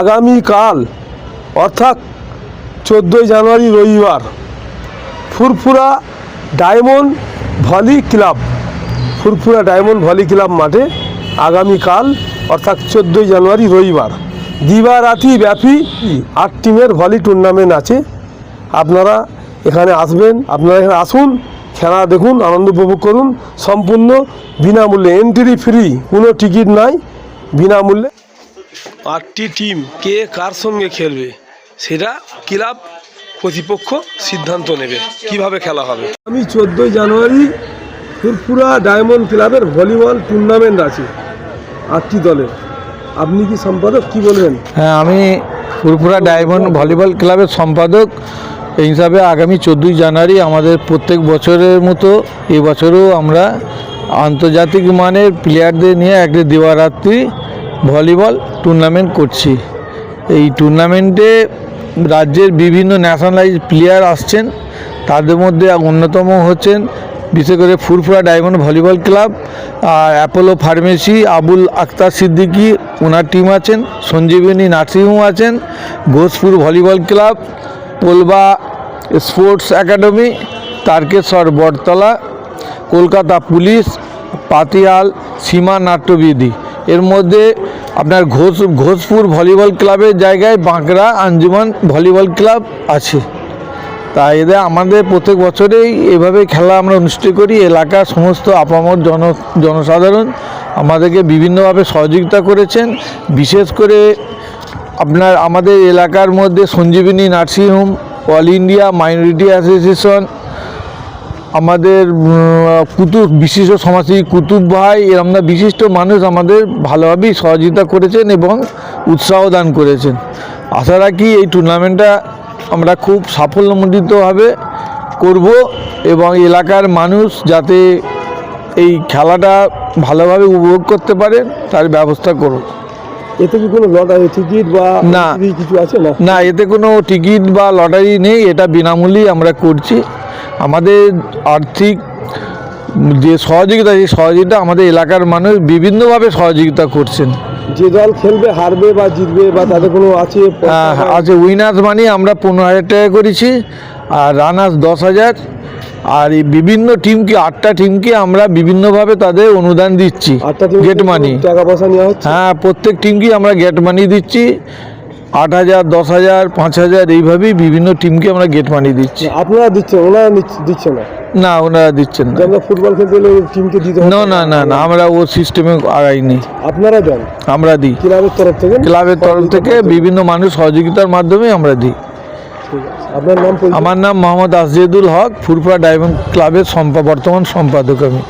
আগামীকাল, অর্থাৎ চোদ্দোই জানুয়ারি রবিবার, Furfura diamond volley club, Furfura diamond volley club মাঠে আগামীকাল, অর্থাৎ চোদ্দোই জানুয়ারি রবিবার। দিবারাতি ব্যাপী আট টিমের ভলি টুর্নামেন্ট আছে। আপনারা এখানে আসবেন, আপনারা এখানে আসুন, খেলা দেখুন, আনন্দ উপভোগ করুন। সম্পূর্ণ বিনামূল্যে এন্ট্রি ফ্রি কোনো টিকিট নাই, বিনামূল্যে। আটটি টিম কে কার সঙ্গে খেলবে সেটা ক্লাব কর্তৃপক্ষ সিদ্ধান্ত নেবে। কীভাবে খেলা হবে? আমি চোদ্দোই জানুয়ারি ফুরফুরা ডায়মন্ড ক্লাবের ভলিবল টুর্নামেন্ট আছে আটটি দলের। আপনি কি সম্পাদক? কি বলবেন? হ্যাঁ আমি ফুরফুরা ডায়মন্ড ভলিবল ক্লাবের সম্পাদক। এই হিসাবে আগামী চোদ্দোই জানুয়ারি আমাদের প্রত্যেক বছরের মতো এবছরও আমরা আন্তর্জাতিক মানের প্লেয়ারদের নিয়ে একটি দিবারাত্রি ভলিবল টুর্নামেন্ট করছি। এই টুর্নামেন্টে রাজ্যের বিভিন্ন ন্যাশনালাইজ প্লেয়ার আসছেন। তাদের মধ্যে অন্যতম হচ্ছেন বিশেষ করে Furfura diamond volleyball club Apollo pharmacy Abul Akhtar Siddiqui ওনার টিম আছেন, সঞ্জীবনী নার্সিংহোম আছেন, Ghoshpur volleyball club Polba sports academy Tarakeswar Battala, Kolkata police, Patiala, সীমা নাট্যবিধি এর মধ্যে আপনার ঘোষ, ঘোষপুর ভলিবল ক্লাবের জায়গায় বাঁকড়া, আঞ্জুমান ভলিবল ক্লাব আছে। তা এদের আমাদের প্রত্যেক বছরেই এভাবে খেলা আমরা অনুষ্ঠিত করি। এলাকার সমস্ত আপামর জন, জনসাধারণ আমাদেরকে বিভিন্নভাবে সহযোগিতা করেছেন। বিশেষ করে আপনার আমাদের এলাকার মধ্যে Sanjeevani nursing home, all India minority association আমাদের কুতুব বিশিষ্ট সমাজসেবী কুতুব ভাই এরমনা বিশিষ্ট মানুষ আমাদের ভালোভাবেই সহযোগিতা করেছেন এবং উৎসাহ দান করেছেন। আশা রাখি এই টুর্নামেন্টটা আমরা খুব সাফল্যমণ্ডিতভাবে করব এবং এলাকার মানুষ যাতে এই খেলাটা ভালোভাবে উপভোগ করতে পারেন তার ব্যবস্থা করব এতে কি কোনো লটারি টিকিট বা না। কিছু আছে না? না এতে কোনো টিকিট বা লটারি নেই এটা বিনামূল্যেই আমরা করছি। আমাদের আর্থিক যে সহযোগিতা সেই সহযোগিতা আমাদের এলাকার মানুষ বিভিন্নভাবে সহযোগিতা করছেন। যে দল খেলবে হারবে বা জিতবে বা তাদের কোনো আছে আছে উইনার্স মানি আমরা পনেরো হাজার টাকা করেছি আর রানার্স দশ হাজার। আর এই বিভিন্ন টিমকে আটটা টিমকে আমরা বিভিন্নভাবে তাদের অনুদান দিচ্ছি গেট মানি টাকা পয়সা নেওয়া হচ্ছে? হ্যাঁ প্রত্যেক টিমকেই আমরা গেট মানি দিচ্ছি। আট হাজার দশ হাজার পাঁচ হাজার এইভাবেই বিভিন্ন টিমকে আমরা গেট মানি দিচ্ছি। আপনারা দিচ্ছেন ওনারা দিচ্ছে না? না ওনারা দিচ্ছেন না। আমরা ফুটবল খেলতে গেলে টিমকে দিতে না না না? না আমরা ও সিস্টেমে আগাইনি আপনারা দেন? আমরা দিই। ক্লাবের তরফ থেকে? ক্লাবের তরফ থেকে বিভিন্ন মানুষ সহযোগিতার মাধ্যমে আমরা দিই। আপনার নাম আমার নাম মোহাম্মদ আসজেদুল হক ফুরফুরা ডায়মন্ড ক্লাবের সম্পা বর্তমান সম্পাদক আমি।